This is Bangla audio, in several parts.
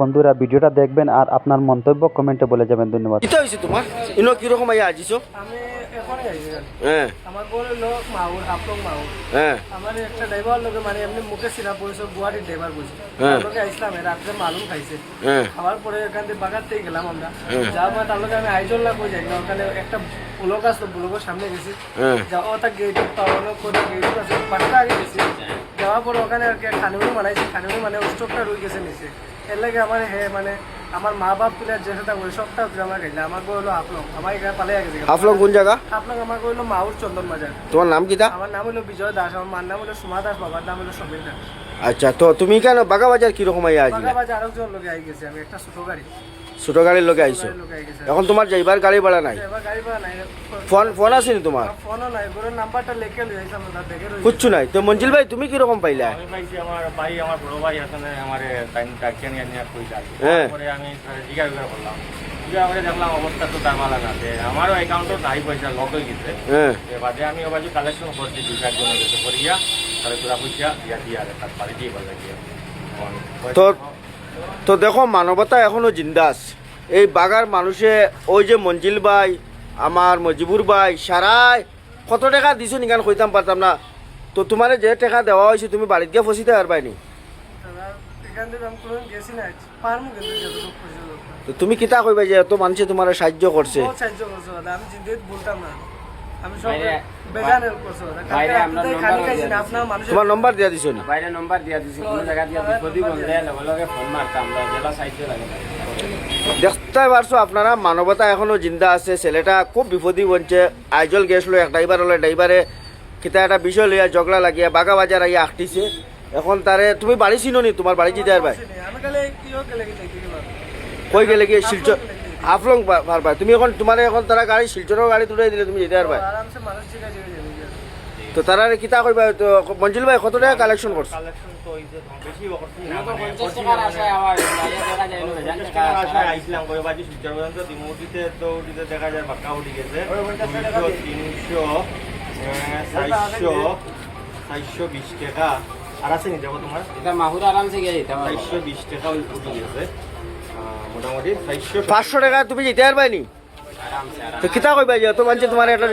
বন্ধুরা ভিডিওটা দেখবেন আর আপনার মন্তব্য কমেন্টে বলে যাবেন ধন্যবাদ। কিতা হয়েছে তোমার? ইনো কীরকম আইয়া আজিছো? আমি আইছি হ্যাঁ। আমার বড় লোক মাহুর হাফলং মাহুর হ্যাঁ। আমার একটা ড্রাইভার লোকে মানে এমনি মুখে পড়েছে গুয়াহাটির ড্রাইভার বলছে হ্যাঁ। আসলাম রাত্রে মালুম খাইছে। হ্যাঁ। খাওয়ার পরে এখান থেকে বাগাতেই গেলাম আমরা। হ্যাঁ। যাওয়ার পরে তার আমি আইজল না কই যাই না ওখানে একটা ব্লক আসতো ব্লকের সামনে গেছি। হ্যাঁ। যাওয়া তা গেট পাওয়ানো করে গেট আছে আগে গেছি। যাওয়ার পরে ওখানে আর কি খানিমুনি বানাইছি খানিমুনি মানে স্টোভটা রয়ে গেছে নিচে। এর লাগে আমার হে মানে আমার মা বাপ পিলার যে সেটা ওই সবটা আমার গেলে আমার হলো হাফলং। আমার এখানে পালে গেছে হাফলং কোন জায়গা হাফলং আমার হলো মাহুর চন্দন বাজার তোমার নাম কি আমার নাম হলো বিজয় দাস আমার মার নাম হলো সুমা দাস বাবার নাম হলো সমীর দাস। আচ্ছা তো তুমি কেন বাগা বাজার কীরকম আইয়া আছো বাগা বাজার আরেকজন লোকে আই গেছে আমি একটা ছোট গাড়ি। ছোট গাড়ির লোকে আইছো। এখন তোমার যাইবার গাড়ি ভাড়া নাই। ফোন ফোন আসেনি তোমার? আমরা কিচ্ছু নাই। তো মঞ্জিল ভাই তুমি পাইলা? আমার আমার কি। হ্যাঁ। তারপরে আমি জিজ্ঞাসা করে করলাম জিজ্ঞাসা করে দেখলাম অবস্থা তো তার ভালো না আমারও অ্যাকাউন্টও নাই পয়সা লক হয়ে গেছে। হ্যাঁ। বাদে আমি ও বাজু কালেকশন করছি দুই চার জনের কাছে করিয়া তাহলে তোরা পয়সা দিয়া দিয়া তার বাড়ি দিয়ে বলে তো- তো দেখো, মানবতা এখনও জিন্দা আছে। এই বাগার মানুষে, ওই যে মঞ্জিল ভাই, আমার মজিবুর ভাই, সারাই কত টাকা দিছো নিকান কইতাম পারতাম না। তো তোমার যে টাকা দেওয়া হয়েছে, তুমি বাড়িতে গিয়ে ফসিতে পারবাই নি। তুমি কিতা কইবা যে এত মানুষে তোমার সাহায্য করছে? সাহায্য করছ আমি বলতাম না। তোমার নম্বর দিয়া দিছো নি? বাইরে নম্বর দিয়া দিছি কোনো জায়গা দিয়া বিপদি বললে লগে লগে ফোন মারতাম আমরা জেলা সাহায্য লাগে। দেখতে পারছ আপনারা মানবতা এখনও জিন্দা আছে ছেলেটা খুব বিপদী বনছে। আইজল গেছিল এক ড্রাইভার হলে ড্রাইভারে কিতা একটা বিষয় লইয়া ঝগড়া লাগিয়া বাগা বাজার আইয়া আঁকটিছে এখন তারে তুমি বাড়ি চিনো নি? তোমার বাড়ি কি দেখতে কই গেলে কি শিলচর হাফলং পারবা তুমি এখন তোমার এখন তারা গাড়ি শিলচরের গাড়ি তুলে দিলে তুমি যেতে পারবা তো তারা কিতা কইবা তো মঞ্জুল ভাই কত টাকা কালেকশন করছ? কালেকশন তো হইছে বেশি করছি না মানে দেখা যায় বাক্কা উঠি গেছে। দুইশো তিনশো চারশো চারশো বিশ টাকা। আর আছে নি দেখো তোমার? এটা মাহুর আরামসে গিয়ে যেতে পারব। চারশো বিশ টাকা উঠি গেছে। মোটামুটি পাঁচশো টাকা। তুমি যেতে পারবে নি? তো কিতা কইবা যে অত মানুষে তোমার এটা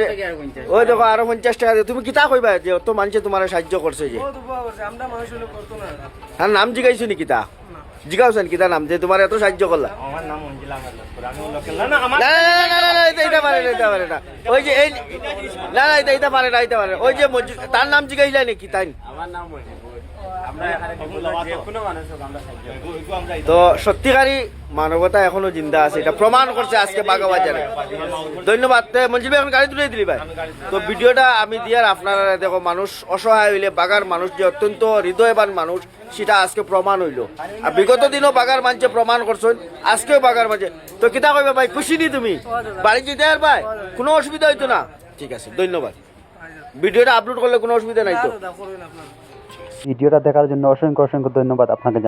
ওই দেখো আরও পঞ্চাশ টাকা দিয়ে। তুমি কিতা কইবা যে অত মানুষে তোমার সাহায্য করছে যে? আর নাম জিগাইছো নি কিতা? জিগাওছেন কিতা নাম? যে তোমার এত সাহায্য করলা। না না না এটা এটা পারে না। এটা পারে না ওই যে এই না না এটা এটা পারে না এটা পারে ওই যে তার নাম জিগাইলা নাকি তাই আমার নাম মজিবুর আমরা এখানে যে কোনো মানুষ হোক আমরা সাহায্য তো সত্যিকারই মানবতা এখনও জিন্দা আছে এটা প্রমাণ করছে আজকে বাগাবাজারে ধন্যবাদ। মঞ্জিল এখন গাড়ি তুলে দিলি ভাই? তো ভিডিওটা আমি দিয়ার আপনারা দেখো মানুষ অসহায় হইলে বাগার মানুষ যে অত্যন্ত হৃদয়বান মানুষ সেটা আজকে প্রমাণ হইল। আর বিগত দিনও বাগার মানছে প্রমাণ করছেন আজকেও বাগার মানছে তো কিতা কইবে ভাই খুশি নি তুমি? বাড়ি যেতে আর ভাই? কোনো অসুবিধা হইতো না। ঠিক আছে, ধন্যবাদ। ভিডিওটা আপলোড করলে কোনো অসুবিধা নাই তো। ভিডিওটা দেখার জন্য অসংখ্য অসংখ্য ধন্যবাদ আপনাকে।